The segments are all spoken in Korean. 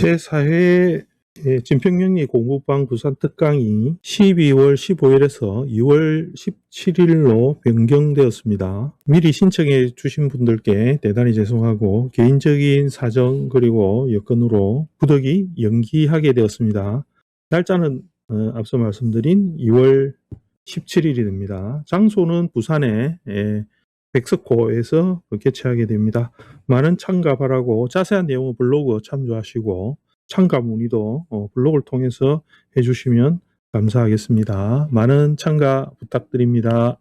제4회 진평영리 공부방 부산 특강이 12월 15일에서 2월 17일로 변경되었습니다. 미리 신청해 주신 분들께 대단히 죄송하고 개인적인 사정 그리고 여건으로 부득이 연기하게 되었습니다. 날짜는 어, 앞서 말씀드린 2월 17일이 됩니다. 장소는 부산의 에, 백석호에서 개최하게 됩니다. 많은 참가 바라고 자세한 내용은 블로그 참조하시고 참가 문의도 어, 블로그를 통해서 해주시면 감사하겠습니다. 많은 참가 부탁드립니다.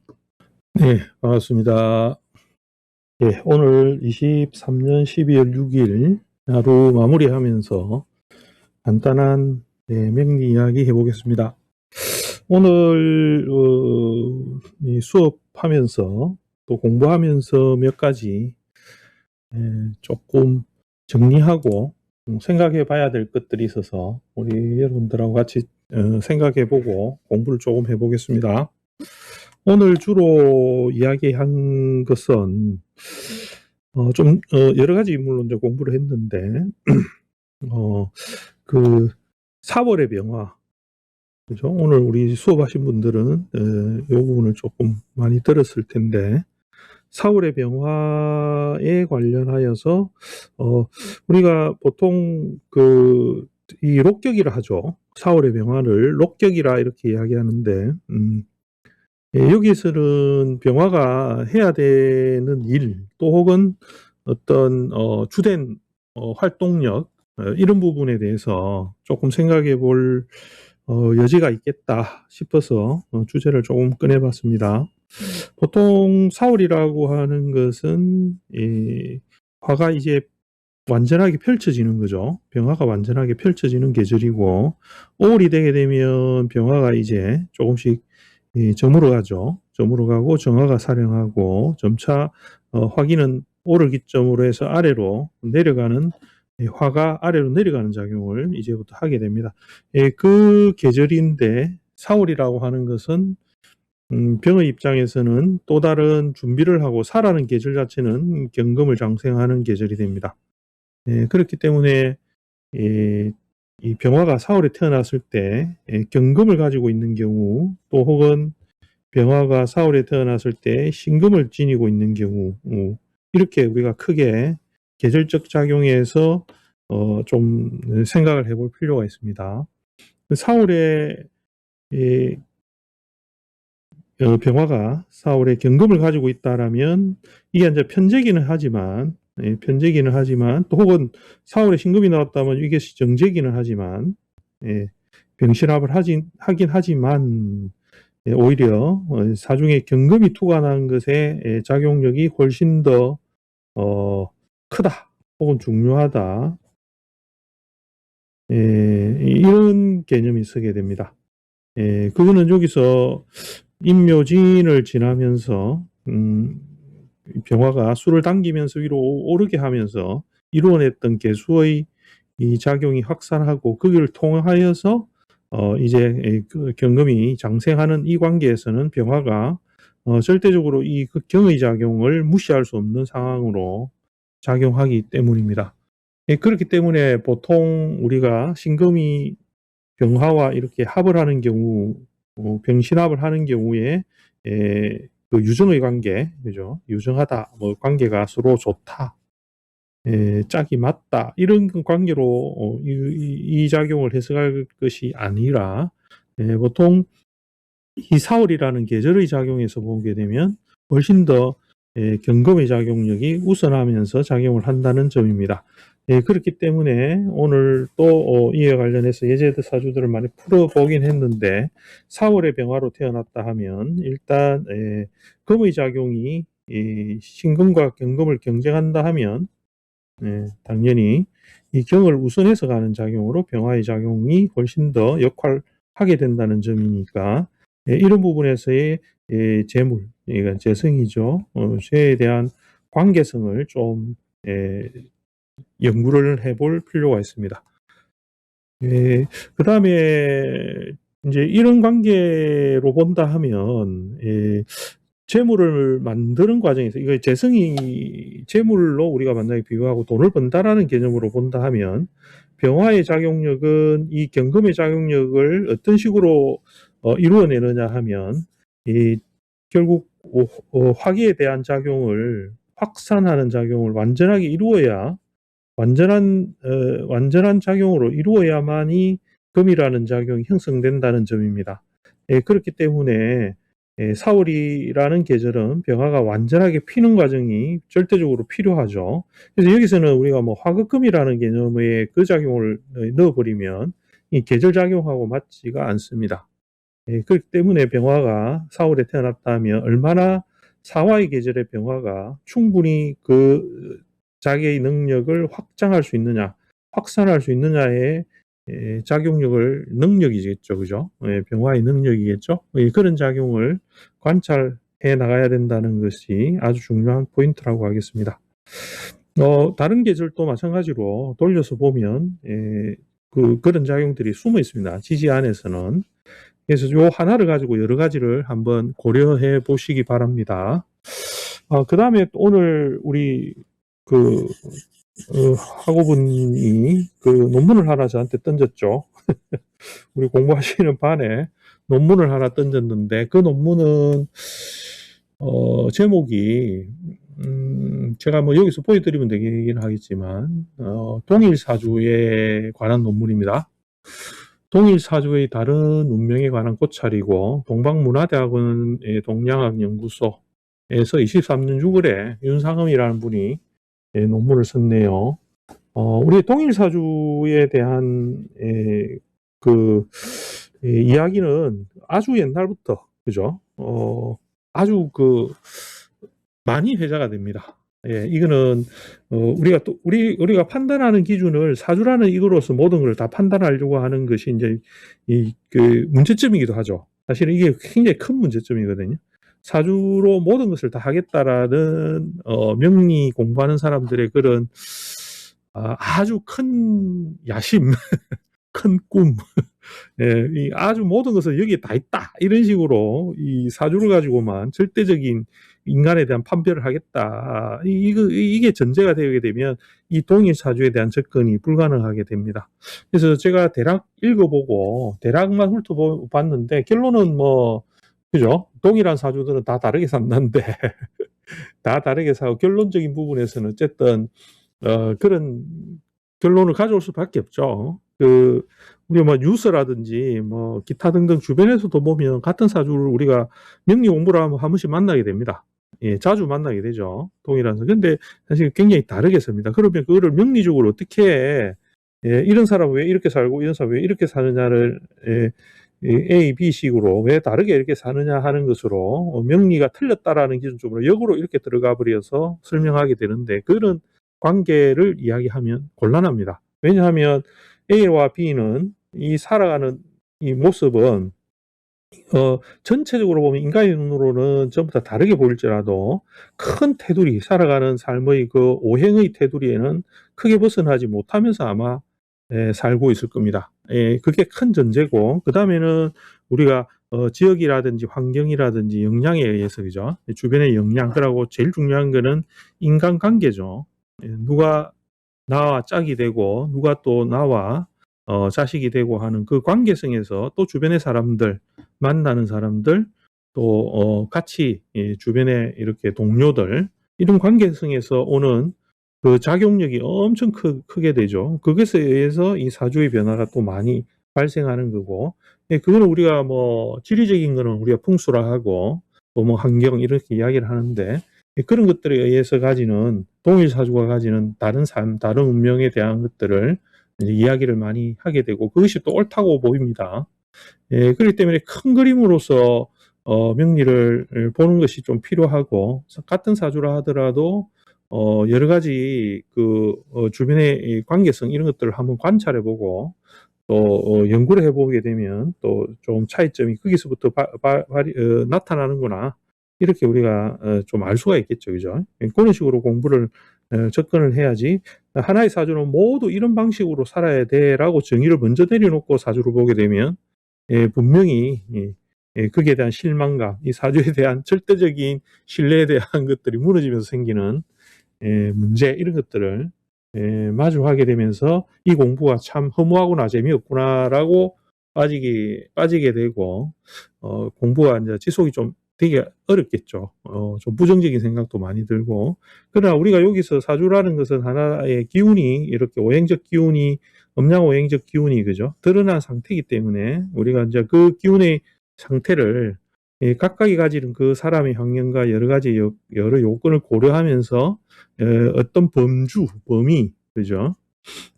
네, 반갑습니다. 예, 오늘 23년 12월 6일 하루 마무리하면서 간단한 네, 명리 이야기 해보겠습니다. 오늘 어, 수업하면서 또 공부하면서 몇 가지 예, 조금 정리하고 생각해 봐야 될 것들이 있어서 우리 여러분들하고 같이 어, 생각해 보고 공부를 조금 해 보겠습니다. 오늘 주로 이야기한 것은 어, 좀 어, 여러 가지 물론 이제 공부를 했는데 어, 그 4월의 병화 그죠? 오늘 우리 수업하신 분들은 이 부분을 조금 많이 들었을 텐데 사울의 병화에 관련하여서 어 우리가 보통 그 이 록격이라 하죠. 사울의 병화를 록격이라 이렇게 이야기하는데 음 예, 여기서는 병화가 해야 되는 일 또 혹은 어떤 어 주된 어 활동력 어 이런 부분에 대해서 조금 생각해 볼 어 여지가 있겠다 싶어서 어 주제를 조금 꺼내 봤습니다. 보통 사월이라고 하는 것은 이 화가 이제 완전하게 펼쳐지는 거죠. 병화가 완전하게 펼쳐지는 계절이고 5월이 되게 되면 병화가 이제 조금씩 이 저물어 가죠. 저물어 가고 정화가 사령하고 점차 어 화기는 오를 기점으로 해서 아래로 내려가는 화가 아래로 내려가는 작용을 이제부터 하게 됩니다. 예, 그 계절인데 4월이라고 하는 것은 음, 병의 입장에서는 또 다른 준비를 하고 사라는 계절 자체는 경금을 장생하는 계절이 됩니다. 예, 그렇기 때문에 예, 이 병화가 4월에 태어났을 때 예, 경금을 가지고 있는 경우 또 혹은 병화가 4월에 태어났을 때 신금을 지니고 있는 경우 어, 이렇게 우리가 크게 계절적 작용에서 어, 좀 생각을 해볼 필요가 있습니다. 4월에 예, 어, 병화가 4월에 경금을 가지고 있다라면 이게 이제 편제기는 하지만 예, 편제기는 하지만 또 혹은 4월에 신금이 나왔다면 이게 정제기는 하지만 예, 병실합을 하진, 하긴 하지만 예, 오히려 어, 사중에 경금이 투과한 것의 예, 작용력이 훨씬 더 어, 크다 혹은 중요하다 예, 이런 개념이 쓰게 됩니다. 예, 그거는 여기서 임묘진을 지나면서 음, 병화가 술을 당기면서 위로 오르게 하면서 이루어냈던 개수의 이 작용이 확산하고 거기를 통하여서 어 이제 그 경금이 장생하는 이 관계에서는 병화가 어 절대적으로 이 극경의 작용을 무시할 수 없는 상황으로 작용하기 때문입니다. 예, 그렇기 때문에 보통 우리가 신금이 병화와 이렇게 합을 하는 경우 어, 병신합을 하는 경우에 에, 그 유정의 관계, 그죠? 유정하다, 뭐 관계가 서로 좋다, 에, 짝이 맞다 이런 관계로 어, 이, 이, 작용을 해석할 것이 아니라 에, 보통 이 사월이라는 계절의 작용에서 보게 되면 훨씬 더 에, 경금의 작용력이 우선하면서 작용을 한다는 점입니다. 예, 그렇기 때문에 오늘 또 어, 이에 관련해서 예제드 사주들을 많이 풀어보긴 했는데 4월에 병화로 태어났다 하면 일단 예, 금의 작용이 이 신금과 경금을 경쟁한다 하면 예, 당연히 이 경을 우선해서 가는 작용으로 병화의 작용이 훨씬 더 역할하게 된다는 점이니까 예, 이런 부분에서의 예, 재물, 그러니까 재성이죠. 어, 재에 대한 관계성을 좀 예, 연구를 해볼 필요가 있습니다. 예, 그 다음에 이제 이런 관계로 본다 하면 예, 재물을 만드는 과정에서 이거 재성이 재물로 우리가 만약에 비유하고 돈을 번다라는 개념으로 본다 하면 병화의 작용력은 이 경금의 작용력을 어떤 식으로 어, 이루어내느냐 하면 이 결국 어, 어, 화기에 대한 작용을 확산하는 작용을 완전하게 이루어야 완전한 어, 완전한 작용으로 이루어야만이 금이라는 작용이 형성된다는 점입니다. 예, 그렇기 때문에 예, 사월이라는 계절은 병화가 완전하게 피는 과정이 절대적으로 필요하죠. 그래서 여기서는 우리가 뭐 화극금이라는 개념의 그 작용을 넣어버리면 이 계절 작용하고 맞지가 않습니다. 예, 그렇기 때문에 병화가 4월에 태어났다면 얼마나 사화의 계절의 병화가 충분히 그 자기의 능력을 확장할 수 있느냐, 확산할 수 있느냐의 예, 작용력을 능력이겠죠, 그죠? 예, 병화의 능력이겠죠. 예, 그런 작용을 관찰해 나가야 된다는 것이 아주 중요한 포인트라고 하겠습니다. 어, 다른 계절도 마찬가지로 돌려서 보면 예, 그 그런 작용들이 숨어 있습니다. 지지 안에서는. 그래서 요 하나를 가지고 여러 가지를 한번 고려해 보시기 바랍니다. 어, 그 다음에 오늘 우리 그 어, 학우분이 그 논문을 하나 저한테 던졌죠. 우리 공부하시는 반에 논문을 하나 던졌는데 그 논문은 어, 제목이 음, 제가 뭐 여기서 보여드리면 되긴 하겠지만 어, 동일 사주에 관한 논문입니다. 동일 사주의 다른 운명에 관한 고찰이고 동방문화대학원의 동양학연구소에서 23년 6월에 윤상음이라는 분이 예, 논문을 썼네요. 어, 우리 동일 사주에 대한 예, 그 예, 이야기는 아주 옛날부터 그죠? 어, 아주 그 많이 회자가 됩니다. 예, 이거는 어, 우리가 또 우리 우리가 판단하는 기준을 사주라는 이거로서 모든 걸 다 판단하려고 하는 것이 이제 이 그 문제점이기도 하죠. 사실은 이게 굉장히 큰 문제점이거든요. 사주로 모든 것을 다 하겠다라는 어, 명리 공부하는 사람들의 그런 아, 아주 큰 야심, 큰 꿈, 예, 이 아주 모든 것을 여기에 다 있다 이런 식으로 이 사주를 가지고만 절대적인 인간에 대한 판별을 하겠다. 이, 이거, 이게 전제가 되게 되면 이 동일 사주에 대한 접근이 불가능하게 됩니다. 그래서 제가 대략 읽어보고 대략만 훑어봤는데 결론은 뭐 그죠? 동일한 사주들은 다 다르게 산다는데 다 다르게 사고 결론적인 부분에서는 어쨌든 어, 그런 결론을 가져올 수밖에 없죠. 그 우리 뭐 뉴스라든지 뭐 기타 등등 주변에서도 보면 같은 사주를 우리가 명리 공부를 하면 한 번씩 만나게 됩니다. 예, 자주 만나게 되죠. 동일한 사. 근데 사실 굉장히 다르게 씁니다. 그러면 그거를 명리적으로 어떻게 예, 이런 사람은 왜 이렇게 살고 이런 사람은 왜 이렇게 사느냐를 예, A, B식으로 왜 다르게 이렇게 사느냐 하는 것으로 어, 명리가 틀렸다라는 기준적으로 역으로 이렇게 들어가 버려서 설명하게 되는데 그런 관계를 이야기하면 곤란합니다. 왜냐하면 A와 B는 이 살아가는 이 모습은 어, 전체적으로 보면 인간의 눈으로는 전부 다 다르게 보일지라도 큰 테두리, 살아가는 삶의 그 오행의 테두리에는 크게 벗어나지 못하면서 아마 예, 살고 있을 겁니다. 예, 그게 큰 전제고, 그 다음에는 우리가 어, 지역이라든지 환경이라든지 영향에 의해서, 그죠? 주변의 영향, 그러고 제일 중요한 거는 인간관계죠. 예, 누가 나와 짝이 되고, 누가 또 나와 어, 자식이 되고 하는 그 관계성에서 또 주변의 사람들, 만나는 사람들, 또 어, 같이 예, 주변의 이렇게 동료들, 이런 관계성에서 오는 그 작용력이 엄청 크, 크게 되죠. 그것에 의해서 이 사주의 변화가 또 많이 발생하는 거고, 예, 그거는 우리가 뭐 지리적인 거는 우리가 풍수라 하고 또 뭐 환경 이렇게 이야기를 하는데 예, 그런 것들에 의해서 가지는 동일 사주가 가지는 다른 삶, 다른 운명에 대한 것들을 이야기를 많이 하게 되고 그것이 또 옳다고 보입니다. 예, 그렇기 때문에 큰 그림으로서 어, 명리를 보는 것이 좀 필요하고 같은 사주라 하더라도 어, 여러 가지 그 어, 주변의 관계성 이런 것들을 한번 관찰해 보고 또 어, 연구를 해보게 되면 또 좀 차이점이 거기서부터 바, 바, 발이, 어, 나타나는구나 이렇게 우리가 어, 좀알 수가 있겠죠, 그죠? 그런 식으로 공부를 어, 접근을 해야지 하나의 사주는 모두 이런 방식으로 살아야 돼라고 정의를 먼저 내려놓고 사주를 보게 되면 예, 분명히 예, 예, 거기에 대한 실망감, 이 사주에 대한 절대적인 신뢰에 대한 것들이 무너지면서 생기는 예, 문제 이런 것들을 예, 마주하게 되면서 이 공부가 참 허무하구나 재미없구나라고 빠지게 빠지게 되고 어, 공부가 이제 지속이 좀 되게 어렵겠죠. 어, 좀 부정적인 생각도 많이 들고 그러나 우리가 여기서 사주라는 것은 하나의 기운이 이렇게 오행적 기운이 음양 오행적 기운이 그죠 드러난 상태이기 때문에 우리가 이제 그 기운의 상태를 예, 각각이 가지는 그 사람의 환경과 여러 가지 여, 여러 요건을 고려하면서 에, 어떤 범주, 범위, 그죠?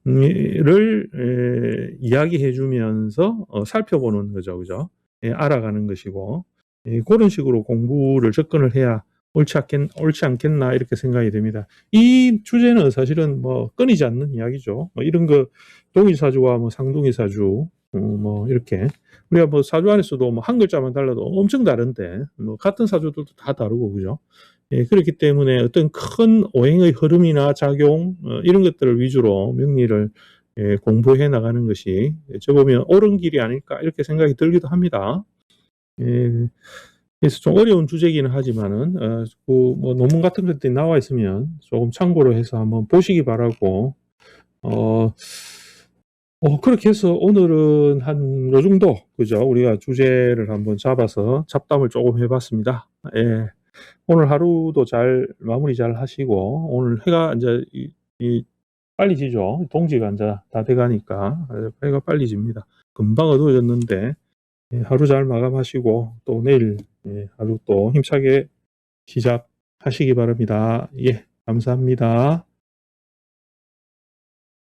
음, 를 에, 이야기해 주면서 어, 살펴보는 거죠, 그죠? 예, 알아가는 것이고 예, 그런 식으로 공부를 접근을 해야 옳지, 않겠, 옳지 않겠나 이렇게 생각이 됩니다. 이 주제는 사실은 뭐 끊이지 않는 이야기죠. 뭐 이런 거 동일 사주와 뭐 상동일 사주 어, 뭐 이렇게 우리가 뭐 사주 안에서도 뭐 한 글자만 달라도 엄청 다른데 뭐 같은 사주들도 다 다르고 그죠? 예, 그렇기 때문에 어떤 큰 오행의 흐름이나 작용 어, 이런 것들을 위주로 명리를 예, 공부해 나가는 것이 저 보면 옳은 길이 아닐까 이렇게 생각이 들기도 합니다. 예, 그래서 좀 어려운 주제기는 하지만은 어, 그뭐 논문 같은 것들이 나와 있으면 조금 참고로 해서 한번 보시기 바라고 어. 어, 그렇게 해서 오늘은 한 요 정도, 그죠? 우리가 주제를 한번 잡아서 잡담을 조금 해봤습니다. 예. 오늘 하루도 잘 마무리 잘 하시고, 오늘 해가 이제 이, 이 빨리 지죠? 동지가 이제 다 돼가니까 해가 빨리 집니다. 금방 어두워졌는데, 예, 하루 잘 마감하시고, 또 내일 예, 하루 또 힘차게 시작하시기 바랍니다. 예, 감사합니다.